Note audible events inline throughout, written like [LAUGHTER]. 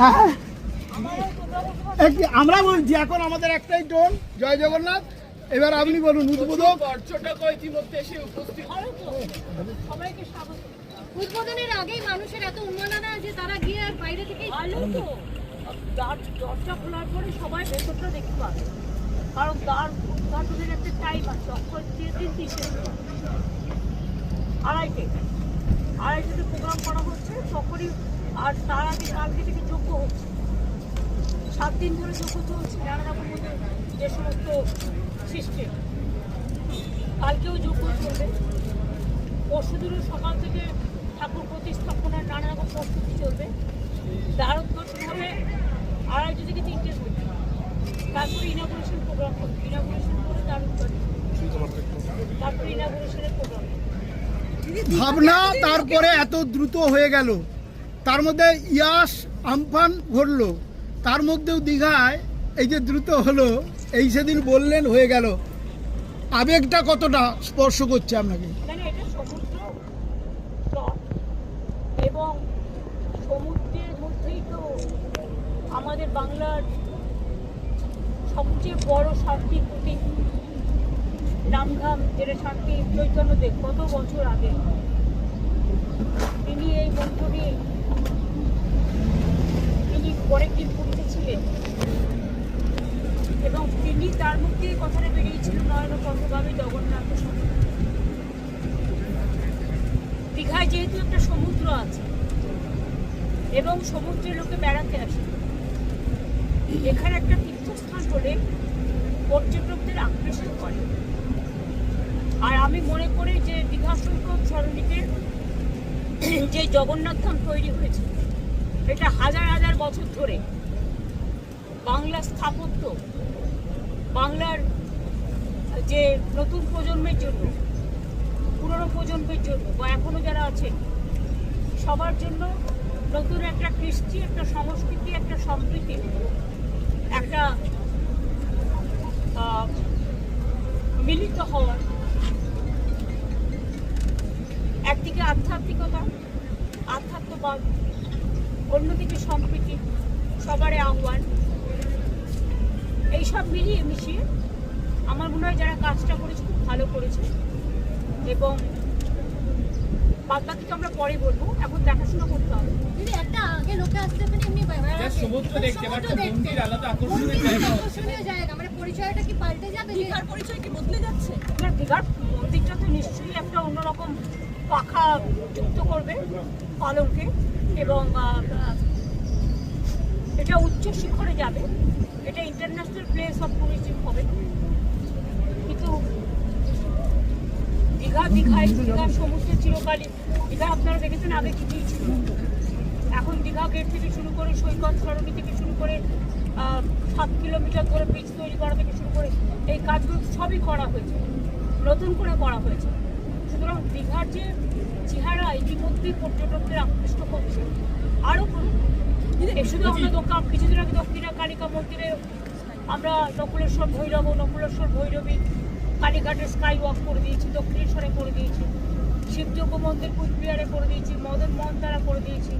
হ্যাঁ। আমরা বলছি এখন আমাদের একটাই টোন জয় জগন্নাথ। এবার আপনি বলুন উদ্বোধক। পর্যটক ইতিমধ্যে এসে উপস্থিত? সবাইকে স্বাগত। উদ্বোধনের আগেই মানুষের এত উন্মাদনা যে তারা গিয়ে বাইরে থেকে ভালো তো। দরজা খোলার পরে সবাই ভেতরটা দেখতে পাবে। কারণ দ্বার উদ্ঘাটনের একটা টাইম আছে অক্ষর দিয়ে দিন তিনটে আড়াইটে। আড়াইটেতে প্রোগ্রাম করা হচ্ছে তখনই আর তার আগে কালকে থেকে যোগ্য হচ্ছে। সাত দিন ধরে যোগ্য চলছে নানা রকম যে সমস্ত সিস্টেম। কালকেও যোগ্য চলবে। পরশুদিনও সকাল থেকে ঠাকুর প্রতিস্থাপনার নানা রকম প্রস্তুতি চলবে। দ্বারোদ্ঘাটন হবে আড়াইটে থেকে তিনটের মধ্যে। তারপরে ইনাগুরেশন প্রোগ্রাম হবে। ইনাগুরেশন করে তারপরে ইনাগুরেশনের প্রোগ্রাম ভাবনা তারপরে এত দ্রুত হয়ে গেল। তার মধ্যে ইয়াস, আমফান ঘটলো। তার মধ্যেও দীঘায় এই যে দ্রুত হলো, এই সেদিন বললেন হয়ে গেল। আবেগটা কতটা স্পর্শ করছে আপনাকে? মানে এবং সমুদ্রের মধ্যেই তো আমাদের বাংলার সবচেয়ে বড় শান্তির প্রতীক রামধাম, যেটা শান্তি চৈতন্যদেব, কত বছর আগে? তিনি এই মন্ত্র তিনি পরের দিন পুরীতে ছিলেন। এবং তিনি তার মুখে কথাটা বেরিয়েছিল, নয়ন পথগামী জগন্নাথ দীঘায় যেহেতু একটা সমুদ্র আছে, এবং সমুদ্রে লোকে বেড়াতে আসে, এখানে একটা তীর্থস্থান হলে পর্যটকদের আকৃষ্ট করে। আর আমি মনে করি যে দীঘা সৈকত সরণিতে [CLEARS THROAT] যে জগন্নাথ ধাম তৈরি হয়েছে, এটা হাজার হাজার বছর ধরে বাংলা স্থাপত্য, বাংলার যে নতুন প্রজন্মের জন্য, পুরনো প্রজন্মের জন্য, বা এখনও যারা আছেন, সবার জন্য নতুন একটা কৃষ্টি, একটা সংস্কৃতি, একটা সম্প্রীতি, একটা মিলিত হওয়ার আধ্যাত্মিকতা আধ্যাত্মবাদ অন্যদিকে সম্প্রীতি সবারই আহ্বান। এইসব মিলিয়ে মিশিয়ে আমার মনে হয় যারা কাজটা করেছে খুব ভালো করেছে এবং বাদ বাকি তো আমরা পরে বলব। এখন দেখাশোনা করতে হবে। দিদি একটা আগে লোকে আসতে মানে এমনি বেড়াতে সমুদ্র দেখতে বাট সমুদ্র দেখতে। মন্দির আলাদা আকর্ষণের জায়গা। আকর্ষণীয় জায়গা। মানে পরিচয়টা কি পাল্টে যাবে? দীঘার পরিচয় কি বদলে যাচ্ছে? না দীঘার মন্দিরটা তো নিশ্চয়ই একটা অন্যরকম পাখা যুক্ত করবে পালনকে এবং এটা উচ্চ শিখরে যাবে। এটা ইন্টারন্যাশনাল প্লেস অফ টুরিজম হবে। কিন্তু দীঘা, দীঘায়, দীঘা সমুদ্রে চিরকালই। দীঘা আপনারা দেখেছেন আগে কি ছিল এখন দীঘা গেট থেকে শুরু করে সৈকত, সরণি থেকে শুরু করে সাত কিলোমিটার ধরে পিচ তৈরি করা থেকে শুরু করে এই কাজগুলো সবই করা হয়েছে। নতুন করে করা হয়েছে। সুতরাং দীঘার যে চেহারা ইতিমধ্যেই পর্যটকদের আকৃষ্ট করছে আরও করুন শুধু আমরা দোকান কিছুদিন আগে দক্ষিণা কালিকা মন্দিরে আমরা নকুলেশ্বর ভৈরব ও নকুলেশ্বর ভৈরবী কালীঘাটে স্কাই ওয়াক করে দিয়েছি দক্ষিণেশ্বরে করে দিয়েছি শিবযোগ্য মন্দির কুচবিহারে করে দিয়েছি মদন মোহন তারা করে দিয়েছি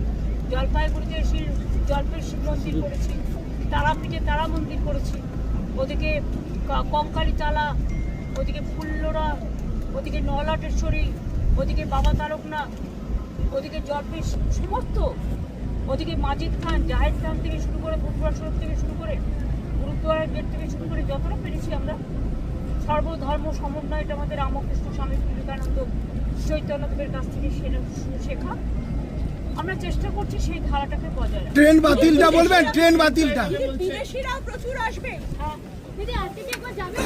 জলপাইগুড়িতে শিল জলপের শিব মন্দির করেছি তারাপীঠে তারা মন্দির করেছি ওদিকে কঙ্কালী তালা ওদিকে ফুল্লরা ওদিকে নলাটেশ্বরী ওদিকে বাবা তারকনাথ ওদিকে জলপের সমস্ত। ওদিকে মাজিদ খান জাহেদ খান থেকে শুরু করে ফুটবল সড়ক থেকে শুরু করে গুরুদ্বারের গেট থেকে শুরু করে যতটা পেরেছি আমরা সর্বধর্ম সমন্বয় এটা আমাদের রামকৃষ্ণ স্বামী বিবেকানন্দ চৈতন্যদেবের কাছ থেকে শেখা। আমরা চেষ্টা করছি সেই ধারাটাকে বজায় রাখা ট্রেন বাতিলটা বলবেন? ট্রেন বাতিলটা? বিদেশিরাও প্রচুর আসবে। হ্যাঁ। দিদি আজকে কি একবার যাবে